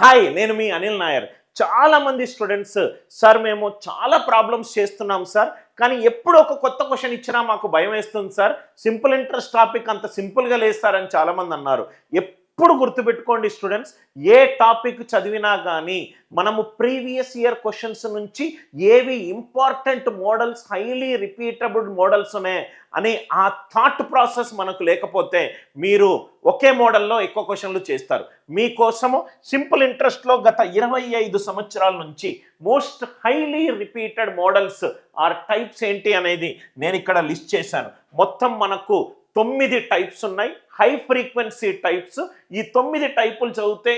Hi నేను మీ అనిల్ నాయర్. చాలామంది students sir మేము చాలా ప్రాబ్లమ్స్ చేస్తున్నాం సార్ కానీ ఎప్పుడు ఒక కొత్త క్వశ్చన్ ఇచ్చినా మాకు భయం వేస్తుంది సార్. సింపుల్ ఇంట్రెస్ట్ టాపిక్ అంత సింపుల్గా లేదు సార్ అని చాలామంది అన్నారు. ఎప్పుడు గుర్తుపెట్టుకోండి స్టూడెంట్స్ ఏ టాపిక్ చదివినా కానీ మనము ప్రీవియస్ ఇయర్ క్వశ్చన్స్ నుంచి ఏవి important models highly repeatable models ఉన్నాయి అనే ఆ థాట్ ప్రాసెస్ మనకు లేకపోతే మీరు ఒకే మోడల్లో ఎక్కువ క్వశ్చన్లు చేస్తారు. మీకోసము సింపుల్ ఇంట్రెస్ట్లో గత ఇరవై ఐదు సంవత్సరాల నుంచి most highly repeated models or types ఏంటి అనేది నేను ఇక్కడ లిస్ట్ చేశాను. మొత్తం మనకు తొమ్మిది టైప్స్ ఉన్నాయి. హై ఫ్రీక్వెన్సీ టైప్స్ ఈ తొమ్మిది టైపులు చదివితే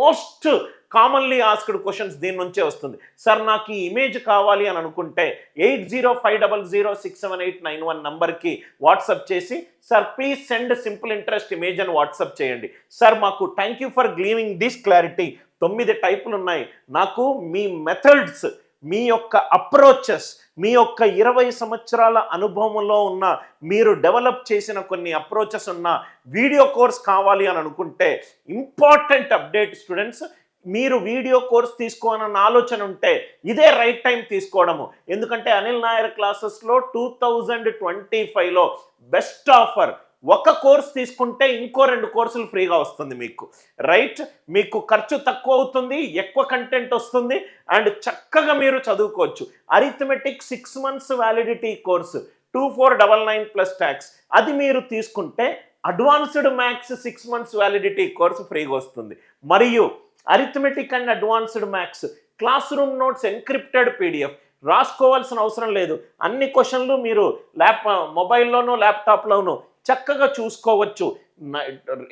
మోస్ట్ కామన్లీ ఆస్క్డ్ క్వశ్చన్స్ దీని నుంచే వస్తుంది. సార్ నాకు ఈ ఇమేజ్ కావాలి అని అనుకుంటే eight zero five double zero six seven eight nine one నంబర్కి వాట్సప్ చేసి sir please send simple interest image అని వాట్సప్ చేయండి. సార్ మాకు thank you for giving this clarity తొమ్మిది టైపులు ఉన్నాయి. నాకు మీ మెథడ్స్ మీ యొక్క అప్రోచెస్ మీ యొక్క ఇరవై సంవత్సరాల అనుభవంలో ఉన్న మీరు డెవలప్ చేసిన కొన్ని అప్రోచెస్ ఉన్న వీడియో కోర్స్ కావాలి అని అనుకుంటే ఇంపార్టెంట్ అప్డేట్ స్టూడెంట్స్ మీరు వీడియో కోర్స్ తీసుకోవాలన్న ఆలోచన ఉంటే ఇదే రైట్ టైం తీసుకోవడము. ఎందుకంటే అనిల్ నాయర్ క్లాసెస్లో టూ థౌజండ్ ట్వంటీ ఫైవ్లో బెస్ట్ ఆఫర్ ఒక కోర్స్ తీసుకుంటే ఇంకో రెండు కోర్సులు ఫ్రీగా వస్తుంది మీకు. రైట్ మీకు ఖర్చు తక్కువ అవుతుంది ఎక్కువ కంటెంట్ వస్తుంది అండ్ చక్కగా మీరు చదువుకోవచ్చు. Arithmetic six months validity course two four double nine plus tax అది మీరు తీసుకుంటే advanced maths six months validity course ఫ్రీగా వస్తుంది. మరియు arithmetic and advanced maths classroom notes encrypted PDF రాసుకోవాల్సిన అవసరం లేదు. అన్ని క్వశ్చన్లు మీరు ల్యాప్ మొబైల్లోనూ ల్యాప్టాప్లోనూ చక్కగా చూసుకోవచ్చు.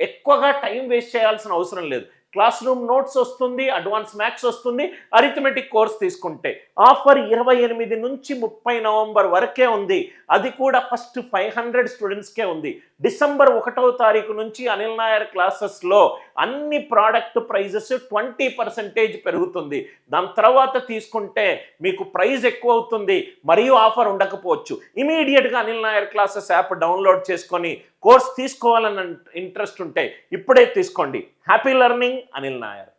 ఎక్కువగా టైం వేస్ట్ చేయాల్సిన అవసరం లేదు. క్లాస్ రూమ్ నోట్స్ వస్తుంది అడ్వాన్స్ మ్యాథ్స్ వస్తుంది అరిథమెటిక్ కోర్స్ తీసుకుంటే. ఆఫర్ ఇరవై ఎనిమిది నుంచి ముప్పై నవంబర్ వరకే ఉంది. అది కూడా ఫస్ట్ ఫైవ్ హండ్రెడ్ స్టూడెంట్స్కే ఉంది. డిసెంబర్ ఒకటవ తారీఖు నుంచి అనిల్ నాయర్ క్లాసెస్లో అన్ని ప్రోడక్ట్ ప్రైజెస్ ట్వంటీ పర్సెంటేజ్ పెరుగుతుంది. దాని తర్వాత తీసుకుంటే మీకు ప్రైజ్ ఎక్కువ అవుతుంది. మరియు ఆఫర్ ఉండకపోవచ్చు. ఇమీడియట్గా Anil Nair classes app download చేసుకొని కోర్స్ తీసుకోవాలని ఇంట్రెస్ట్ ఉంటే ఇప్పుడే తీసుకోండి. Happy learning Anil Nair.